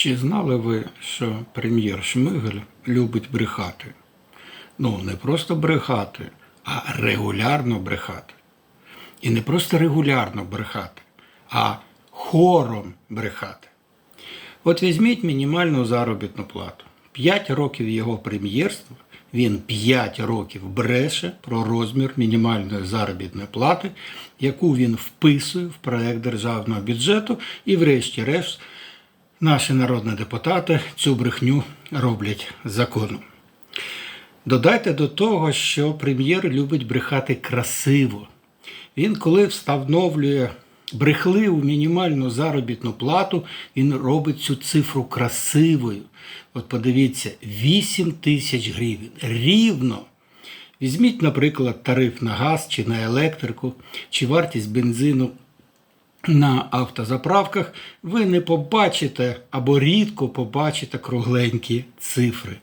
Чи знали ви, що прем'єр Шмигаль любить брехати? Ну, не просто брехати, а регулярно брехати. І не просто регулярно брехати, а хором брехати. От візьміть мінімальну заробітну плату. П'ять років його прем'єрства він 5 років бреше про розмір мінімальної заробітної плати, яку він вписує в проект державного бюджету, і, врешті-решт, наші народні депутати цю брехню роблять законом. Додайте до того, що прем'єр любить брехати красиво. Він, коли встановлює брехливу мінімальну заробітну плату, він робить цю цифру красивою. От подивіться, 8 тисяч гривень. Рівно. Візьміть, наприклад, тариф на газ чи на електрику, чи вартість бензину на автозаправках, ви не побачите або рідко побачите кругленькі цифри.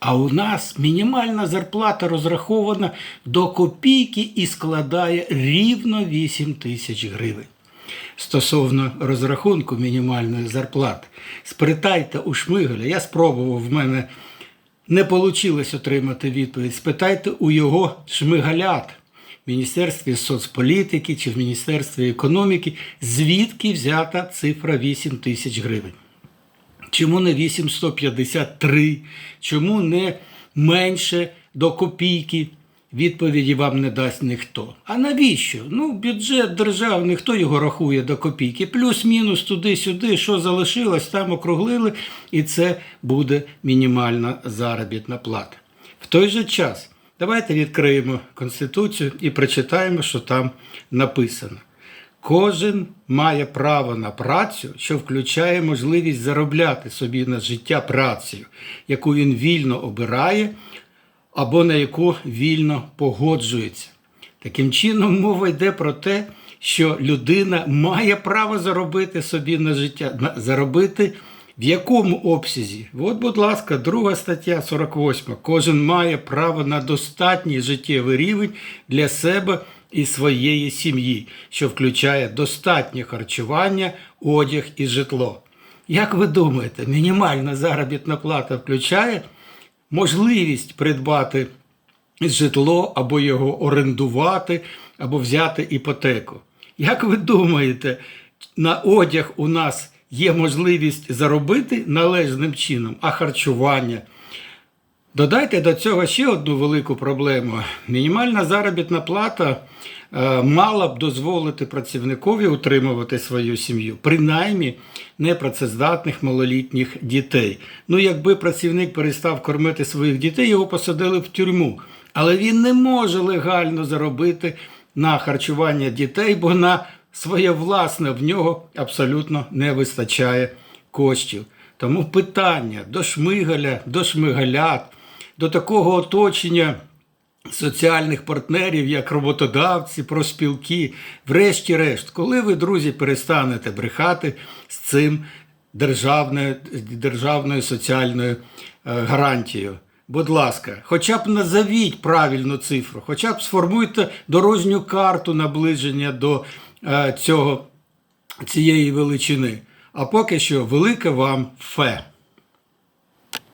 А у нас мінімальна зарплата розрахована до копійки і складає рівно 8 тисяч гривень. Стосовно розрахунку мінімальної зарплати, спитайте у Шмигаля, я спробував, в мене не вийшло отримати відповідь. Спитайте у його шмигалят в Міністерстві соцполітики чи в Міністерстві економіки, звідки взята цифра 8 тисяч гривень. Чому не 853? Чому не менше до копійки? Відповіді вам не дасть ніхто. А навіщо? Ну, бюджет державний, хто його рахує до копійки? Плюс-мінус туди-сюди, що залишилось, там округлили, і це буде мінімальна заробітна плата. В той же час давайте відкриємо Конституцію і прочитаємо, що там написано. Кожен має право на працю, що включає можливість заробляти собі на життя працею, яку він вільно обирає або на яку вільно погоджується. Таким чином, мова йде про те, що людина має право заробити собі на життя, заробити в якому обсязі? От, будь ласка, друга стаття 48. Кожен має право на достатній життєвий рівень для себе і своєї сім'ї, що включає достатнє харчування, одяг і житло. Як ви думаєте, мінімальна заробітна плата включає можливість придбати житло або його орендувати, або взяти іпотеку. Як ви думаєте, на одяг у нас є можливість заробити належним чином, а харчування? Додайте до цього ще одну велику проблему. Мінімальна заробітна плата е, мала б дозволити працівникові утримувати свою сім'ю, принаймні непрацездатних малолітніх дітей. Ну, якби працівник перестав кормити своїх дітей, його посадили в тюрму. Але він не може легально заробити на харчування дітей, бо на своє власне в нього абсолютно не вистачає коштів. Тому питання до шмигаля, до шмигалят, до такого оточення соціальних партнерів, як роботодавці, проспілки, врешті-решт, коли ви, друзі, перестанете брехати з цим державною, державною соціальною е, гарантією. Будь ласка, хоча б назовіть правильну цифру, хоча б сформуйте дорожню карту наближення до цього, цієї величини. А поки що велике вам фе.